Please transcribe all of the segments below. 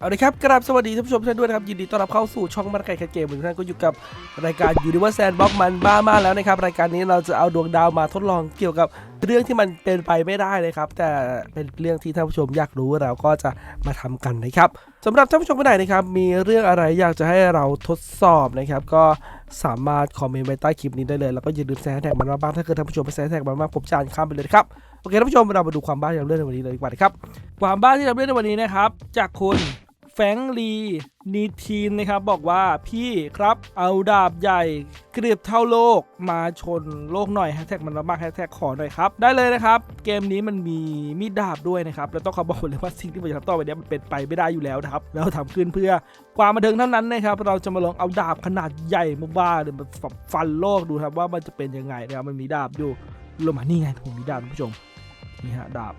เอาละครับ กราบสวัสดีท่านผู้ชมท่านด้วยนะครับ ยินดีต้อนรับเข้าสู่ช่องมันไก่แคทเกมเหมือนท่านก็อยู่กับรายการ Universe Sandbox มันบ้ามากแล้วนะครับ รายการนี้เราจะเอาดวงดาวมาทดลองเกี่ยวกับเรื่องที่มันเป็นไปไม่ได้เลยครับ แต่เป็นเรื่องที่ท่านผู้ชมอยากรู้เราก็จะมาทำกันนะครับสำหรับท่านผู้ชมคนไหนนะครับ มีเรื่องอะไรอยากจะให้เราทดสอบนะครับ ก็สามารถคอมเมนต์ไว้ใต้คลิปนี้ได้เลยแล้วก็อย่าลืมแซงแท็กมันมาบ้างถ้าเกิดท่านผู้ชมไปแซงแท็กมันมากผมจะอ่านข้ามไปเลยครับโอเคท่านผู้ชมเรามาดูความบ้าที่เราเลือกในวันนี้เลยดีกว่าครับความบ้าที่เราเล่นในวันนี้นะครับจากคุณ แฟงลีนีทีนนะครับบอกว่าพี่ครับเอาดาบใหญ่เกรียบเท่าโลกมาชนโลกหน่อยแฮชแท็กมันมากแฮชแท็กขอหน่อยครับ ได้เลยนะครับ เกมนี้มันมีมีดดาบด้วยนะครับ แล้วต้องขอบอกเลยว่าสิ่งที่ผมจะทำต่อไปนี้มันเป็นไปไม่ได้อยู่แล้วนะครับ เราทำขึ้นเพื่อความบันเทิงเท่านั้นนะครับ เราจะมาลองเอาดาบขนาดใหญ่มาบ้าเลยมาฟันโลกดูครับว่ามันจะเป็นยังไงนะครับมันมีดาบอยู่ลงมานี่ไงผมมีดาบคุณผู้ชมนี่ฮะดาบ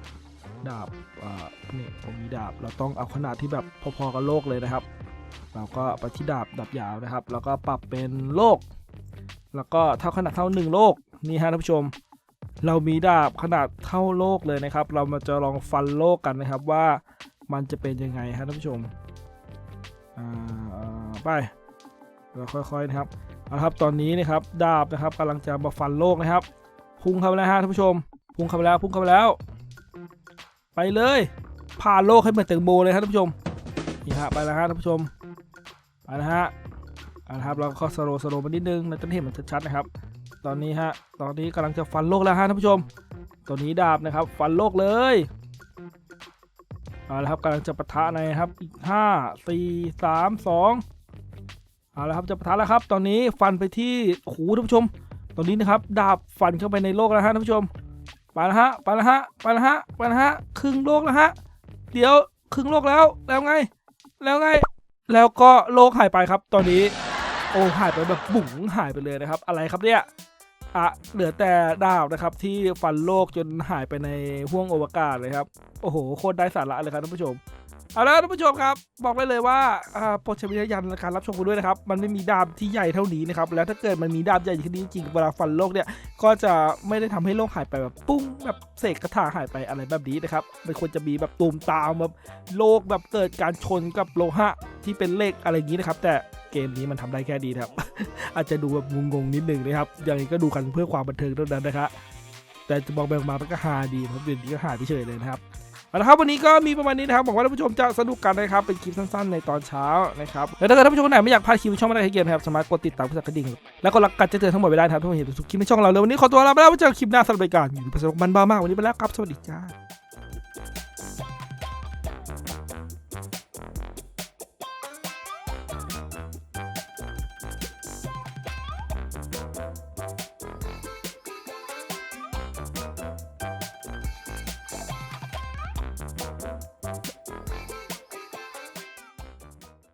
ดาบนี่ผมมีดาบเราต้องเอาขนาดที่แบบพอๆกับโลกเลยนะครับ เราก็ไปที่ดาบดาบยาวนะครับ แล้วก็ปรับเป็นโลก แล้วก็เท่าขนาดเท่าหนึ่งโลกนี่ฮะท่านผู้ชม เรามีดาบขนาดเท่าโลกเลยนะครับ เรามาจะลองฟันโลกกันนะครับว่ามันจะเป็นยังไงฮะท่านผู้ชมไปเราค่อยๆนะครับเอาละครับตอนนี้นะครับดาบนะครับกำลังจะมาฟันโลกนะครับ พุ่งเข้าไปแล้วฮะท่านผู้ชม พุ่งเข้าไปแล้วพุ่งเข้าไปแล้ว ไปเลยผ่านโลกให้เหมือนแตงโมเลยครับท่านผู้ชมนี่ฮะไปแล้วฮะท่านผู้ชมไปแล้วฮะเอาละครับเราก็สโลว์สโลว์มานิดนึงเราจะเห็นมันชัดๆนะครับ ตอนนี้ฮะตอนนี้กำลังจะฟันโลกแล้วฮะท่านผู้ชม ตัวนี้ดาบนะครับ ฟันโลกเลยเอาละครับกำลังจะปะทะในครับอีกห้าสี่สามสองเอาละครับจะปะทะแล้วครับ ตอนนี้ฟันไปที่โอ้โหท่านผู้ชม ตอนนี้นะครับดาบฟันเข้าไปในโลกแล้วฮะท่านผู้ชม ไปแล้วฮะไปแล้วฮะไปแล้วฮะไปแล้วฮะครึ่งโลกแล้วฮะเดี๋ยวครึ่งโลกแล้วแล้วไง แล้วไง แล้วก็โลกหายไปครับ ตอนนี้ โอ้หายไปแบบบุ๋งหายไปเลยนะครับ อะไรครับเนี่ย อะเหลือแต่ดาวนะครับที่ฟันโลกจนหายไปในห้วงอวกาศเลยครับ โอ้โหโคตรได้สาระเลยครับท่านผู้ชมเอาละท่านผู้ชมครับ บอกได้เลยว่าอ่าโปรดใช้วิจารณญาณในการรับชมกันด้วยนะครับ มันไม่มีดาบที่ใหญ่เท่านี้นะครับ แล้วถ้าเกิดมันมีดาบใหญ่ที่นี้จริงเวลาฟันโลกเนี่ย ก็จะไม่ได้ทำให้โลกหายไปแบบปุ้งแบบเสกกระถาหายไปอะไรแบบนี้นะครับ มันควรจะมีแบบตูมตามแบบโลกแบบเกิดการชนกับโลหะที่เป็นเลขอะไรอย่างนี้นะครับ แต่ เกมนี้มันทำได้แค่ดีครับ อาจจะดูแบบงงๆนิดนึงนะครับอย่างนี้ก็ดูกันเพื่อความบันเทิงเท่านั้นนะครับแต่จะบอกไปบอกมามันก็ฮาดีครับเดี๋ยวนี้ก็หายไปเฉยเลยนะครับเอาละครับวันนี้ก็มีประมาณนี้นะครับหวังว่าท่านผู้ชมจะสนุกกันนะครับเป็นคลิปสั้นๆในตอนเช้านะครับแล้วถ้าเกิดท่านผู้ชมคนไหนไม่อยากพลาดคลิปช่องไม่ได้ให้เกมนะครับสามารถกดติดตามเพื่อสั่นกระดิ่งแล้วก็รักกันจะเตือนทั้งหมดไปได้ครับทุกคนเห็นทุกคลิปในช่องเราเลยวันนี้ขอตัวลาไปแล้วไว้เจอกันคลิปหน้าสำหรับรายการอยู่ในประสบการณ์บ้ามากวันนี้ไปแล้วครับสวัสดีจ้า